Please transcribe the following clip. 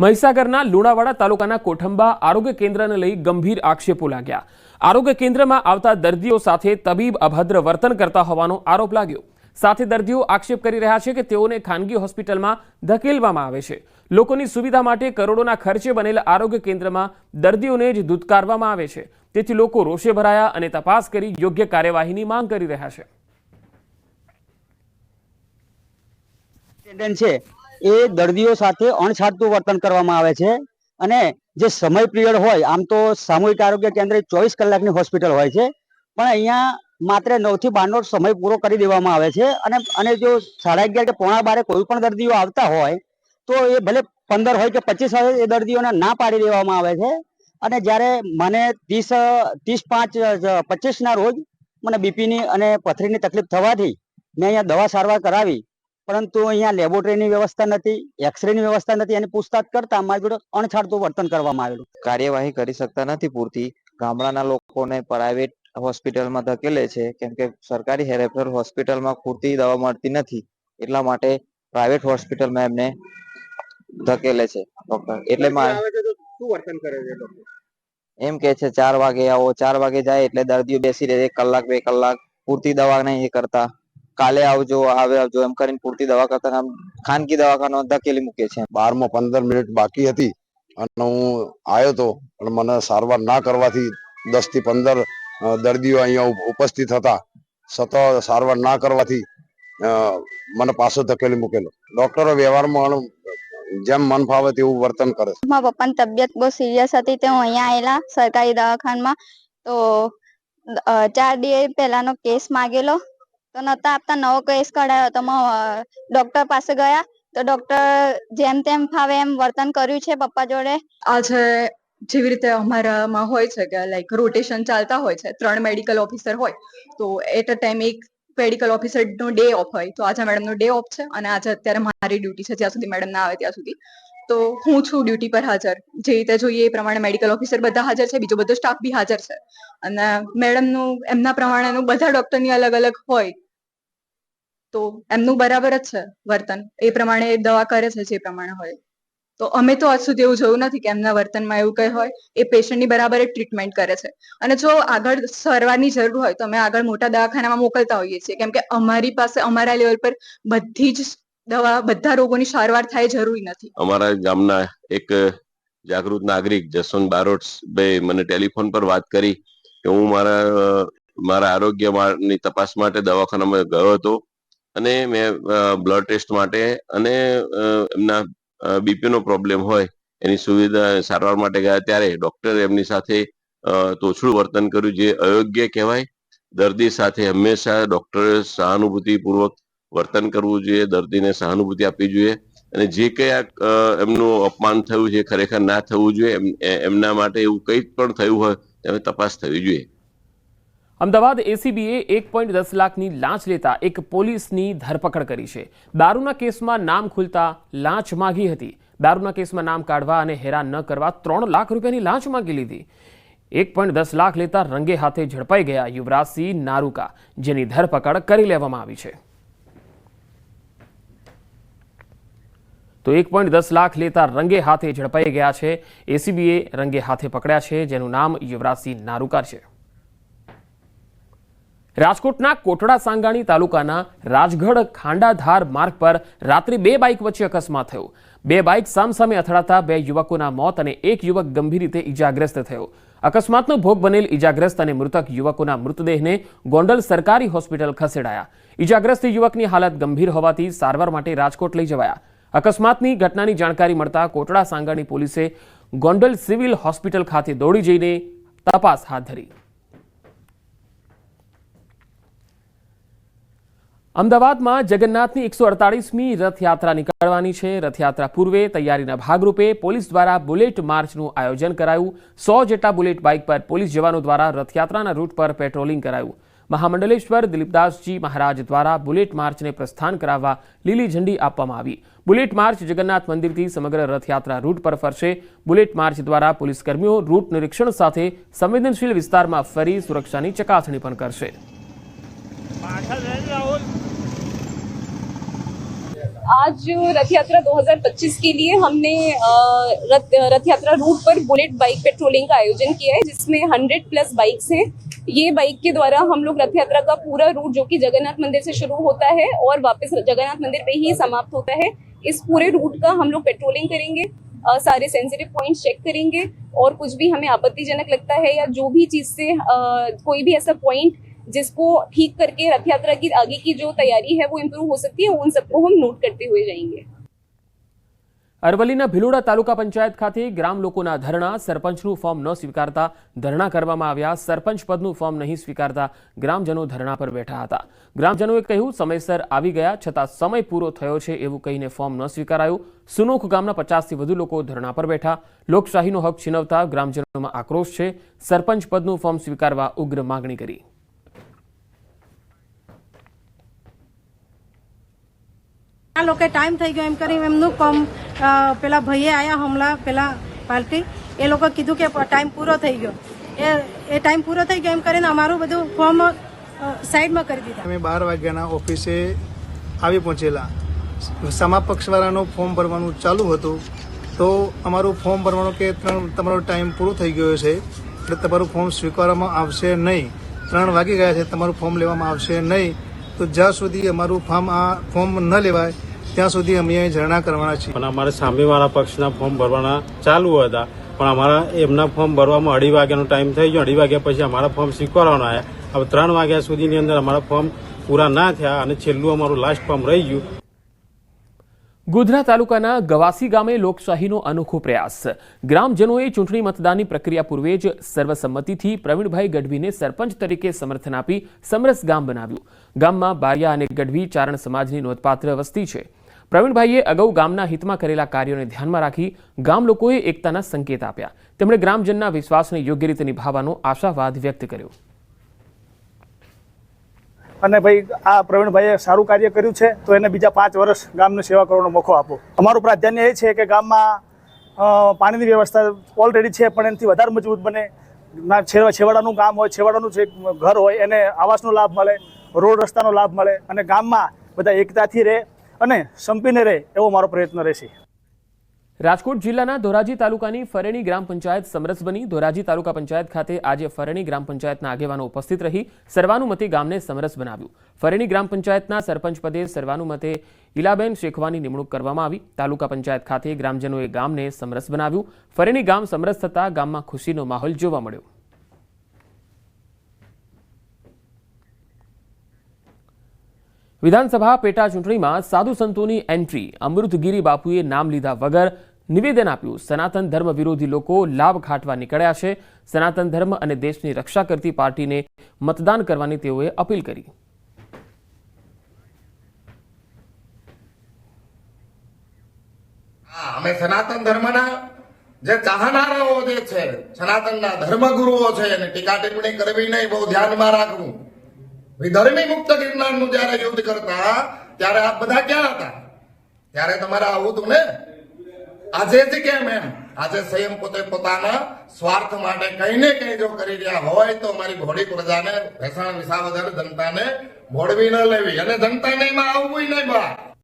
મહીસાગરના લુણાવાડા તાલુકાના કોઠંબા આરોગ્ય કેન્દ્રને લઈ ગંભીર આક્ષેપો લાગ્યા. આરોગ્ય કેન્દ્રમાં આવતા દર્દીઓ સાથે તબીબ અભદ્ર વર્તન કરતા હોવાનો આરોપ લાગ્યો. સાથે દર્દીઓ આક્ષેપ કરી રહ્યા છે કે તેઓને ખાનગી હોસ્પિટલમાં ધકેલવામાં આવે છે. લોકોની સુવિધા માટે કરોડોના ખર્ચે બનેલ આરોગ્ય કેન્દ્રમાં દર્દીઓને જ ધૂતકારવામાં આવે છે. તેથી લોકો રોષે ભરાયા અને તપાસ કરી યોગ્ય કાર્યવાહીની માંગ કરી રહ્યા છે. એ દર્દીઓ સાથે અણછાટતું વર્તન કરવામાં આવે છે. અને જે સમય પિરિયડ હોય, આમ તો સામૂહિક આરોગ્ય કેન્દ્ર ચોવીસ કલાકની હોસ્પિટલ હોય છે. પણ અહીંયા માત્ર નવથી બારનો સમય પૂરો કરી દેવામાં આવે છે. અને અને જો સાડા અગિયાર કે પોણા બારે કોઈ પણ દર્દીઓ આવતા હોય, તો એ ભલે પંદર હોય કે પચીસ હોય, એ દર્દીઓને ના પાડી દેવામાં આવે છે. અને જ્યારે મને ત્રીસ ત્રીસ પાંચ, પચીસ ના રોજ મને બીપીની અને પથરીની તકલીફ થવાથી મેં અહીંયા દવા સારવાર કરાવી. પરંતુ અહીંયા લેબોરેટરીની વ્યવસ્થા નથી એક્સરેની વ્યવસ્થા નથી એની પૂછતાછ કરતા અમારી જોડે અણછાડતું વર્તન કરવામાં આવેલું. કાર્યવાહી કરી શકતા નથી પૂરતી. ગામડાના લોકોને પ્રાઇવેટ હોસ્પિટલમાં ધકેલે છે કેમ કે સરકારી રેફરલ હોસ્પિટલમાં પૂરતી દવા મળતી નથી એટલા માટે પ્રાઇવેટ હોસ્પિટલમાં એમને ધકેલે છે ડોક્ટર એટલે મારે એમ કે છે ચાર વાગે આવો ચાર વાગે જાય એટલે દર્દીઓ બેસી રહે એક કલાક બે કલાક પૂરતી દવા નહીં એ કરતા. કાલે આવજો આવે આવજો એમ કરીને પૂરતી દવા કરતા આમ ખાનગી દવાખાનો ધકેલી મૂકે છે. બારમાં પંદર મિનિટ બાકી હતી અને હું આવ્યો તો પણ મને સારવાર ના કરવાથી દસથી પંદર દર્દીઓ અહીંયા ઉપસ્થિત હતા. સતત સારવાર ના કરવાથી મને પાછો ધકેલી મૂકેલો. ડોક્ટરો વ્યવહારમાં જેમ મન ફાવે તેવું વર્તન કરે છે. મારા પપ્પાની તબિયત બહુ સિરિયસ હતી તે હું અહીંયા આવેલા સરકારી દવાખાનામાં. તો ચાર દિવસ પહેલાનો કેસ માગેલો. તો નતા આપતા, નવો કેસ કઢાયો તો ડોક્ટર પાસે ગયા તો ડોક્ટર જેમ તેમ ફાવે એમ વર્તન કર્યું છે પપ્પા જોડે. આજે જેવી રીતે અમારામાં હોય છે કે લાઈક રોટેશન ચાલતા હોય છે, ત્રણ મેડિકલ ઓફિસર હોય, તો એટ અ ટાઈમ એક મેડિકલ ઓફિસર નો ડે ઓફ હોય. તો આજે મેડમ નો ડે ઓફ છે અને આજે અત્યારે મારી ડ્યુટી છે, જ્યાં સુધી મેડમ ના આવે ત્યાં સુધી. તો હું છું ડ્યુટી પર હાજર. જે રીતે જોઈએ એ પ્રમાણે મેડિકલ ઓફિસર બધા હાજર છે, બીજો બધો સ્ટાફ બી હાજર છે. અને મેડમનું એમના પ્રમાણેનું બધા ડોક્ટરની અલગ અલગ હોય. તો એમનું બરાબર જ છે વર્તન. એ પ્રમાણે દવા કરે છે જે પ્રમાણે હોય. તો અમે તો આજ સુધી એવું જોયું નથી કે એમના વર્તનમાં એવું કંઈ હોય. એ પેશન્ટની બરાબર ટ્રીટમેન્ટ કરે છે. અને જો આગળ સારવારની જરૂર હોય તો અમે આગળ મોટા દવાખાનામાં મોકલતા હોઈએ છીએ. કેમ કે અમારી પાસે અમારા લેવલ પર બધી જ દવા, બધા રોગોની સારવાર થાય જરૂરી નથી. અમારા ગામના એક જાગૃત નાગરિક જસવંત બારોટ ભાઈ મને ટેલિફોન પર વાત કરી કે હું મારા મારા આરોગ્ય તપાસ માટે દવાખાનામાં ગયો હતો. અને મેં બ્લડ ટેસ્ટ માટે અને એમના બીપીનો પ્રોબ્લેમ હોય, એની સુવિધા સારવાર માટે ગયા ત્યારે ડોક્ટરે એમની સાથે તોછડું વર્તન કર્યું જે અયોગ્ય કહેવાય. દર્દી સાથે હંમેશા ડોક્ટરે સહાનુભૂતિપૂર્વક વર્તન કરવું જોઈએ, દર્દીને સહાનુભૂતિ આપવી જોઈએ અને જે કંઈ એમનું અપમાન થયું છે, ખરેખર ના થવું જોઈએ એમના માટે એવું કંઈ પણ થયું હોય તેની તપાસ થવી જોઈએ. અમદાવાદ એસીબીએ એક પોઈન્ટ દસ લાખની લાંચ લેતા એક પોલીસની ધરપકડ કરી છે. દારૂના કેસમાં નામ ખુલતા લાંચ માગી હતી. દારૂના કેસમાં નામ કાઢવા અને હેરાન ન કરવા ત્રણ લાખ રૂપિયાની લાંચ માગી લીધી. એક પોઈન્ટ દસ લાખ લેતા રંગે હાથે ઝડપાઈ ગયા યુવરાજસિંહ નારુકા, જેની ધરપકડ કરી લેવામાં આવી છે. તો એક પોઈન્ટ દસ લાખ લેતા રંગે હાથે ઝડપાઈ ગયા છે. એસીબીએ રંગે હાથે પકડ્યા છે, જેનું નામ યુવરાજસિંહ નારુકા છે. રાજકોટના કોટડા સાંગાણી તાલુકાના રાજગઢ ખાંડાધાર માર્ગ પર રાત્રે બે બાઇક વચ્ચે અકસ્માત થયો. બે બાઇક સામસામે અથડાતા બે યુવકોના મોત અને એક યુવક ગંભીર રીતે ઇજાગ્રસ્ત થયો. અકસ્માતનો ભોગ બનેલ ઇજાગ્રસ્ત અને મૃતક યુવકોના મૃતદેહને ગોંડલ સરકારી હોસ્પિટલ ખસેડાયા. ઇજાગ્રસ્ત યુવકની હાલત ગંભીર હોવાથી સારવાર માટે રાજકોટ લઈ જવાયા. અકસ્માતની ઘટનાની જાણકારી મળતા કોટડા સાંગાણી પોલીસે ગોંડલ સિવિલ હોસ્પિટલ ખાતે દોડી જઈને તપાસ હાથ ધરી. અમદાવાદમાં જગન્નાથની એકસો અડતાળીસમી રથયાત્રા નીકળવાની છે. રથયાત્રા પૂર્વે તૈયારીના ભાગરૂપે પોલીસ દ્વારા બુલેટ માર્ચનું આયોજન કરાયું. સો જેટલા બુલેટ બાઇક પર પોલીસ જવાનો દ્વારા રથયાત્રાના રૂટ પર પેટ્રોલિંગ કરાયું. મહામંડલેશ્વર દિલીપદાસજી મહારાજ દ્વારા બુલેટ માર્ચને પ્રસ્થાન કરાવવા લીલી ઝંડી આપવામાં આવી. બુલેટ માર્ચ જગન્નાથ મંદિરથી સમગ્ર રથયાત્રા રૂટ પર ફરશે. બુલેટ માર્ચ દ્વારા પોલીસકર્મીઓ રૂટ નિરીક્ષણ સાથે સંવેદનશીલ વિસ્તારમાં ફરી સુરક્ષાની ચકાસણી પણ કરશે. आज रथ यात्रा 2025 के लिए हमने रथ रथ यात्रा रूट पर बुलेट बाइक पेट्रोलिंग का आयोजन किया है जिसमें 100 प्लस बाइक्स हैं। ये बाइक के द्वारा हम लोग रथ यात्रा का पूरा रूट जो कि जगन्नाथ मंदिर से शुरू होता है और वापस जगन्नाथ मंदिर पे ही समाप्त होता है इस पूरे रूट का हम लोग पेट्रोलिंग करेंगे अ, सारे सेंसिटिव पॉइंट्स चेक करेंगे और कुछ भी हमें आपत्तिजनक लगता है या जो भी चीज़ से अ, कोई भी ऐसा पॉइंट जिसको ठीक करके रथ यात्रा की आगे की जो तैयारी है वो इम्प्रूव हो सकती है उन सबको हम नोट करते हुए जाएंगे અરવલ્લીના ભિલોડા તાલુકા પંચાયત ખાતે ગ્રામ લોકોના ધરણા સરપંચનું ફોર્મ ન સ્વીકારતા ધરણા કરવામાં આવ્યા સરપંચ પદનું ફોર્મ નહીં સ્વીકારતા ગ્રામજનો ધરણા પર બેઠા હતા ગ્રામજનોએ કહ્યું સમયસર આવી ગયા છતાં સમય પૂરો થયો છે એવું કહીને ફોર્મ ન સ્વીકારાયું સુનોખ ગામના પચાસથી વધુ લોકો ધરણા પર બેઠા લોકશાહીનો હક છીનવતા ગ્રામજનોમાં આક્રોશ છે સરપંચ પદનું ફોર્મ સ્વીકારવા ઉગ્ર માગણી કરી આ લોકો ટાઈમ થઈ ગયો એમ કરી એમનું કોમ પેલા ભાઈએ આવ્યા હમણાં, પેલા પાર્ટી એ લોકો કીધું કે ટાઈમ પૂરો થઈ ગયો. એ એ ટાઈમ પૂરો થઈ ગયો એમ કરીને અમારું બધું ફોર્મ સાઈડમાં કરી દીધા. અમે બાર વાગ્યાના ઓફિસે આવી પહોંચેલા. સમા પક્ષવાળાનું ફોર્મ ભરવાનું ચાલુ હતું. તો અમારું ફોર્મ ભરવાનું કે ત્રણ, તમારો ટાઈમ પૂરો થઈ ગયો છે, એટલે તમારું ફોર્મ સ્વીકારવામાં આવશે નહીં. ત્રણ વાગી ગયા છે, તમારું ફોર્મ લેવામાં આવશે નહીં. તો જ્યાં સુધી અમારું ફોર્મ આ ફોર્મ ન લેવાય ત્યાં સુધી અમે ધરણા કરવાના છીએ. પણ અમારે સામેવાળા પક્ષના ફોર્મ ભરવાના ચાલુ હતા. પણ અમારા એમના ફોર્મ ભરવામાં અઢી વાગ્યાનો ટાઈમ થઈ ગયો. અઢી વાગ્યા પછી અમારા ફોર્મ સ્વીકારવાના આવ્યા. હવે ત્રણ વાગ્યા સુધીની અંદર અમારા ફોર્મ પૂરા ના થયા અને છેલ્લું અમારું લાસ્ટ ફોર્મ રહી ગયું. ગોધરા તાલુકાના ગવાસી ગામે લોકશાહીનો અનોખો પ્રયાસ. ગ્રામજનોએ ચૂંટણી મતદાનની પ્રક્રિયા પૂર્વે જ સર્વસંમતિથી પ્રવીણભાઈ ગઢવીને સરપંચ તરીકે સમર્થન આપી સમરસ ગામ બનાવ્યું. ગામમાં બારિયા અને ગઢવી ચારણ સમાજની નોંધપાત્ર વસ્તી છે. પ્રવીણભાઈએ અગાઉ ગામના હિતમાં કરેલા કાર્યોને ધ્યાનમાં રાખી ગામ લોકોએ એકતાના સંકેત આપ્યા. તેમણે ગ્રામજનના વિશ્વાસને યોગ્ય રીતે નિભાવવાનો આશાવાદ વ્યક્ત કર્યો. અને ભાઈ, આ પ્રવીણભાઈએ સારું કાર્ય કર્યું છે, તો એને બીજા પાંચ વર્ષ ગામની સેવા કરવાનો મોકો આપો. અમારું પ્રાધાન્ય એ છે કે ગામમાં પાણીની વ્યવસ્થા ઓલરેડી છે, પણ એનાથી વધારે મજબૂત બને. છેવાડાનું ગામ હોય, છેવાડાનું જે ઘર હોય, એને આવાસનો લાભ મળે, રોડ રસ્તાનો લાભ મળે, અને ગામમાં બધા એકતાથી રહે અને સંપીને રહે એવો મારો પ્રયત્ન રહેશે. રાજકોટ જિલ્લાના ધોરાજી તાલુકાની ફરેણી ગ્રામ પંચાયત સમરસ બની. ધોરાજી તાલુકા પંચાયત ખાતે આજે ફરેણી ગ્રામ પંચાયતના આગેવાનો ઉપસ્થિત રહી સર્વાનુમતે ગામને સમરસ બનાવ્યું. ફરેણી ગ્રામ પંચાયતના સરપંચ પદે સર્વાનુમતે ઇલાબેન શેખવાની નિમણૂક કરવામાં આવી. તાલુકા પંચાયત ખાતે ગ્રામજનોએ ગામને સમરસ બનાવ્યું. ફરેણી ગામ સમરસ થતા ગામમાં ખુશીનો માહોલ જોવા મળ્યો. વિધાનસભા પેટા ચૂંટણીમાં સાધુ સંતોની એન્ટ્રી. અમૃતગીરી બાપુએ નામ લીધા વગર નિવેદન આપ્યું. સનાતન ધર્મ વિરોધી લોકો લાભ ખાટવા નીકળ્યા છે. સનાતન ધર્મ અને દેશની રક્ષા કરતી પાર્ટીને મતદાન કરવાની તેઓએ અપીલ કરી. અમે સનાતન ધર્મના જે ચાહનારાઓ જે છે, સનાતનના ધર્મગુરુઓ છે, એને ટીકા ટિપ્પણી કરવી નહીં, બહુ ધ્યાનમાં રાખવું. વિધર્મી મુક્ત ગિરનારનું જયારે યુદ્ધ કરતા, ત્યારે આ બધા ક્યાં હતા? ત્યારે તમારે આવું હતું ને આજે જ કેમ એમ? આજે સ્વયં પોતે પોતાના સ્વાર્થ માટે કઈ ને કઈ જો કરી રહ્યા હોય તો અમારી ઘોડી પ્રજાને, ભેસાણ વિસાવદર જનતાને ભોળવી ન લેવી અને જનતાને એમાં આવવું નહીં બા